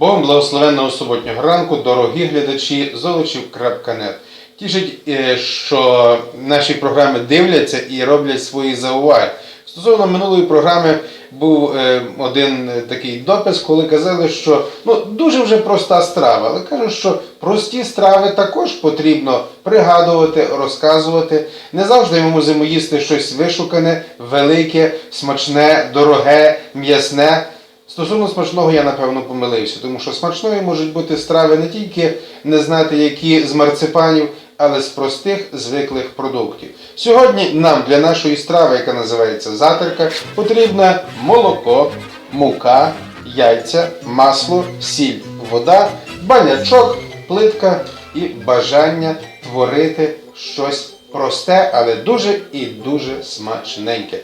Богом благословенного суботнього ранку, дорогі глядачі золочів.нет. Тішить, е, що наші програми дивляться і роблять свої зауваги. Стосовно минулої програми був е, один е, такий допис, коли казали, що ну, дуже вже проста страва, але кажуть, що прості страви також потрібно пригадувати, розказувати. Не завжди ми мусимо їсти щось вишукане, велике, смачне, дороге, м'ясне. Стосовно смачного я напевно помилився, тому що смачною можуть бути страви не тільки не знати, які з марципанів, але з простих звиклих продуктів. Сьогодні нам для нашої страви, яка називається затерка, потрібне молоко, мука, яйця, масло, сіль, вода, банячок, плитка і бажання творити щось просте, але дуже і дуже смачненьке.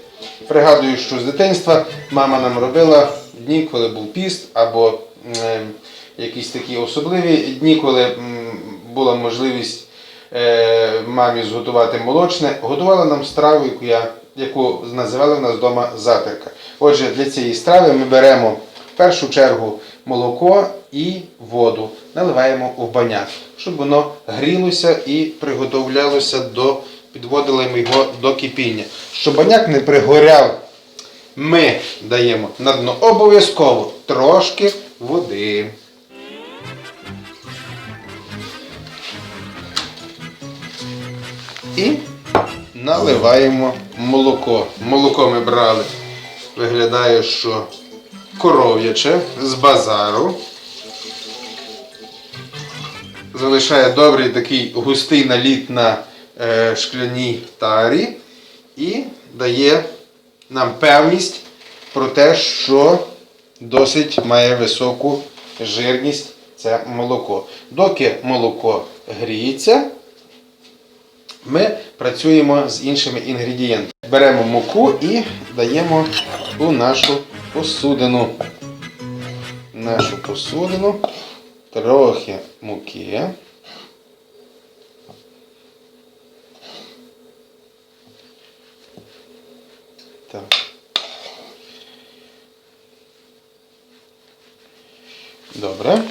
Пригадую, що з дитинства мама нам робила дні, коли був піст, або якісь такі особливі дні, коли була можливість е, мамі зготувати молочне, готувала нам страву, яку, я, яку називали в нас вдома затерка. Отже, для цієї страви ми беремо в першу чергу молоко і воду, наливаємо в баняк, щоб воно грілося і приготовлялося до підводили ми його до кипіння. Щоб баняк не пригоряв, ми даємо на дно обов'язково трошки води. І наливаємо молоко. Молоко ми брали. Виглядає, що коров'яче з базару. Залишає добрий такий густий наліт на е, шкляній тарі і дає нам певність про те, що досить має високу жирність це молоко. Доки молоко гріється, ми працюємо з іншими інгредієнтами. Беремо муку і даємо у нашу посудину. Нашу посудину трохи муки. Так. Добре.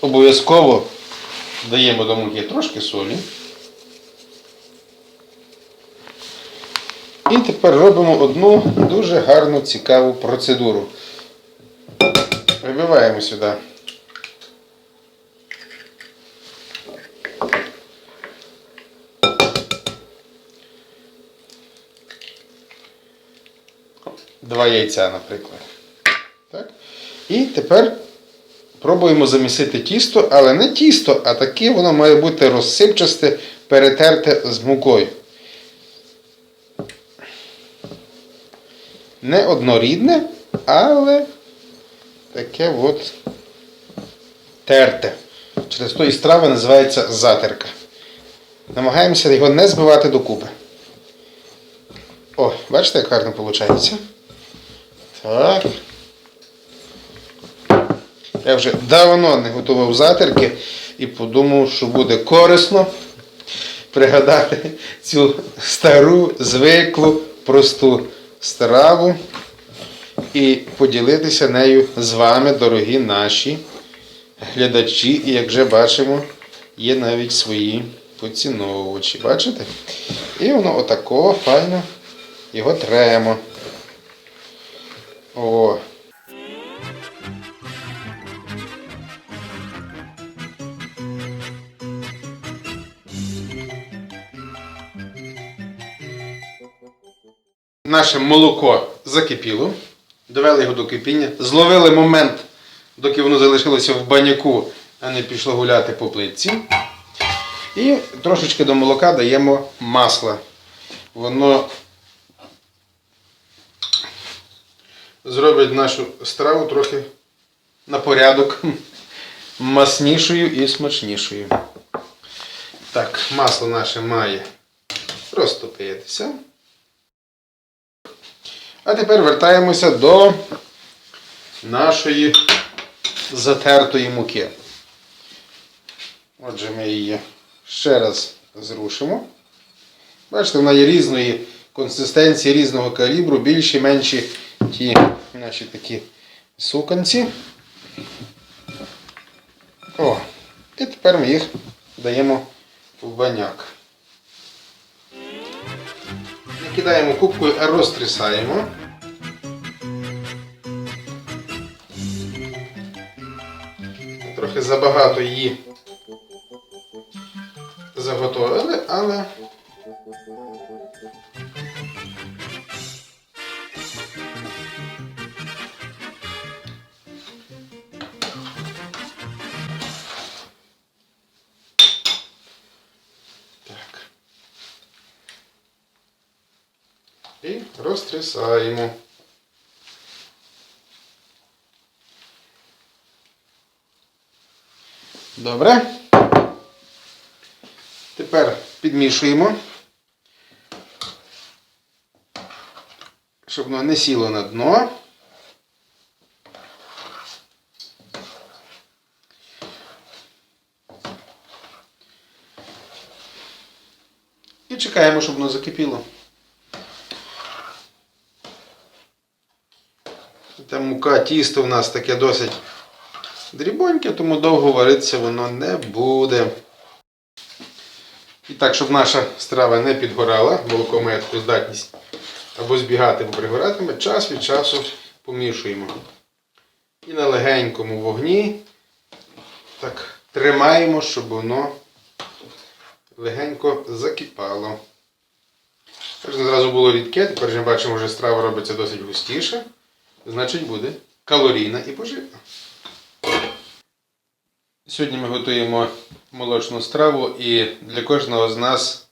Обов'язково даємо до муки трошки солі. І тепер робимо одну дуже гарну цікаву процедуру. Вибиваємо сюди. Два яйця, наприклад. Так? І тепер пробуємо замісити тісто, але не тісто, а таке воно має бути розсипчасте, перетерте з мукою. Не однорідне, але таке от терте. Через то і страва називається затерка. Намагаємося його не збивати докупи. О, бачите, як гарно виходить? Так. Я вже давно не готував затерки і подумав, що буде корисно пригадати цю стару, звиклу, просту страву і поділитися нею з вами, дорогі наші глядачі. І як вже бачимо, є навіть свої поціновувачі. Бачите? І воно отако файно його тремо. О. Наше молоко закипіло, довели його до кипіння, зловили момент, доки воно залишилося в баняку, а не пішло гуляти по плитці. І трошечки до молока даємо масла. Воно зробить нашу страву трохи на порядок маснішою і смачнішою. Так, масло наше має розтопитися. А тепер вертаємося до нашої затертої муки. Отже, ми її ще раз зрушимо. Бачите, вона є різної консистенції, різного калібру, більші, менші ті наші такі суканці. О, і тепер ми їх даємо в баняк. Не кидаємо кубкою, розтрясаємо. Трохи забагато її заготовили, але розтрясаємо. Добре. Тепер підмішуємо, щоб воно не сіло на дно. І чекаємо, щоб воно закипіло. Та мука тісто в нас таке досить дрібоньке, тому довго варитися воно не буде. І так, щоб наша страва не підгорала, молоко має таку здатність або збігати, або пригоратиме, час від часу помішуємо. І на легенькому вогні так тримаємо, щоб воно легенько закипало. Зразу було рідке, тепер вже бачимо, що страва робиться досить густіше. Значить буде калорійна і поживна. Сьогодні ми готуємо молочну страву, і для кожного з нас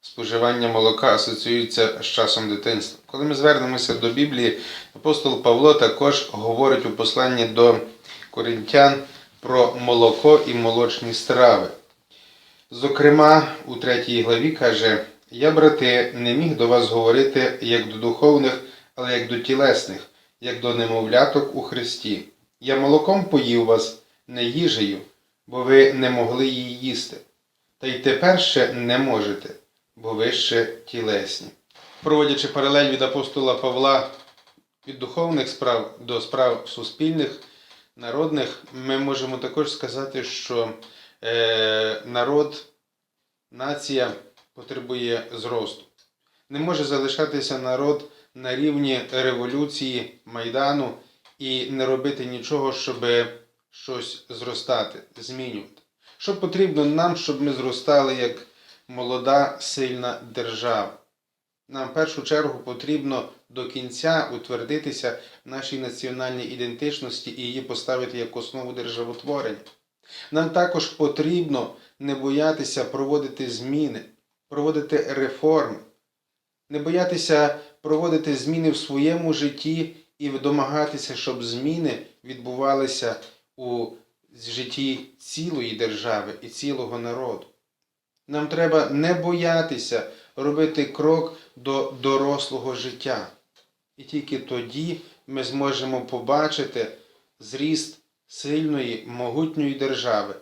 споживання молока асоціюється з часом дитинства. Коли ми звернемося до Біблії, апостол Павло також говорить у посланні до коринтян про молоко і молочні страви. Зокрема, у третій главі каже: Я, брати, не міг до вас говорити як до духовних, але як до тілесних, як до немовляток у Христі. Я молоком поїв вас, не їжею, бо ви не могли її їсти. Та й тепер ще не можете, бо ви ще тілесні. Проводячи паралель від апостола Павла від духовних справ до справ суспільних, народних, ми можемо також сказати, що е, народ, нація потребує зросту. Не може залишатися народ на рівні революції Майдану і не робити нічого, щоб щось зростати, змінювати. Що потрібно нам, щоб ми зростали як молода, сильна держава? Нам в першу чергу потрібно до кінця утвердитися в нашій національній ідентичності і її поставити як основу державотворення. Нам також потрібно не боятися проводити зміни, проводити реформи, не боятися проводити зміни в своєму житті і домагатися, щоб зміни відбувалися у житті цілої держави і цілого народу. Нам треба не боятися робити крок до дорослого життя. І тільки тоді ми зможемо побачити зріст сильної, могутньої держави,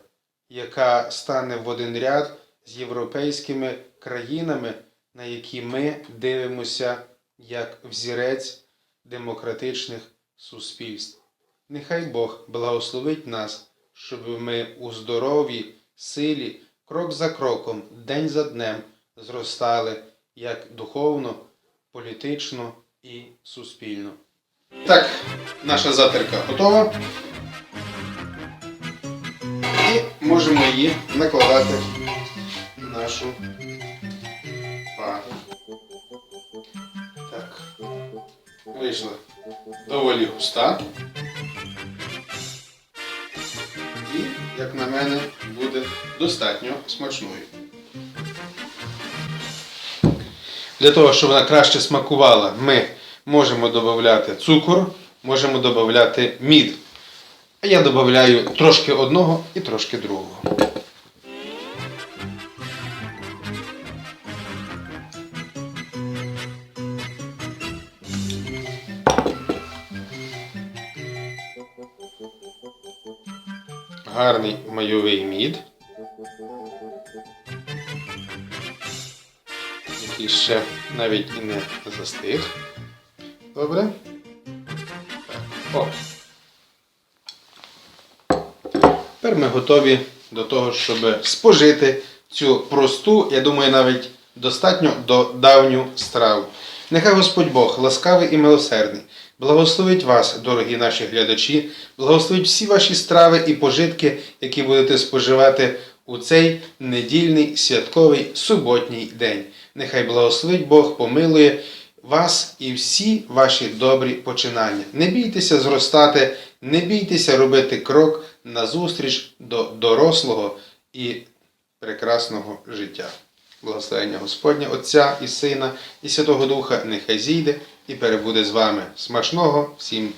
яка стане в один ряд з європейськими країнами, на які ми дивимося як взірець демократичних суспільств. Нехай Бог благословить нас, щоб ми у здоровій силі, крок за кроком, день за днем зростали як духовно, політично і суспільно. Так, наша затерка готова. І можемо її накладати нашу Вийшла доволі густа. І, як на мене, буде достатньо смачною. Для того, щоб вона краще смакувала, ми можемо додати цукор, можемо додати мід. А я додаю трошки одного і трошки другого. Гарний майовий мід. Який ще навіть і не застиг. Добре. Так. О. тепер ми готові до того, щоб спожити цю просту, я думаю, навіть достатньо до давню страву. Нехай Господь Бог ласкавий і милосердний, благословить вас, дорогі наші глядачі, благословить всі ваші страви і пожитки, які будете споживати у цей недільний святковий суботній день. Нехай благословить Бог, помилує вас і всі ваші добрі починання. Не бійтеся зростати, не бійтеся робити крок назустріч до дорослого і прекрасного життя. Благословення Господня, Отця і Сина, і Святого Духа, нехай зійде і перебуде з вами. Смачного всім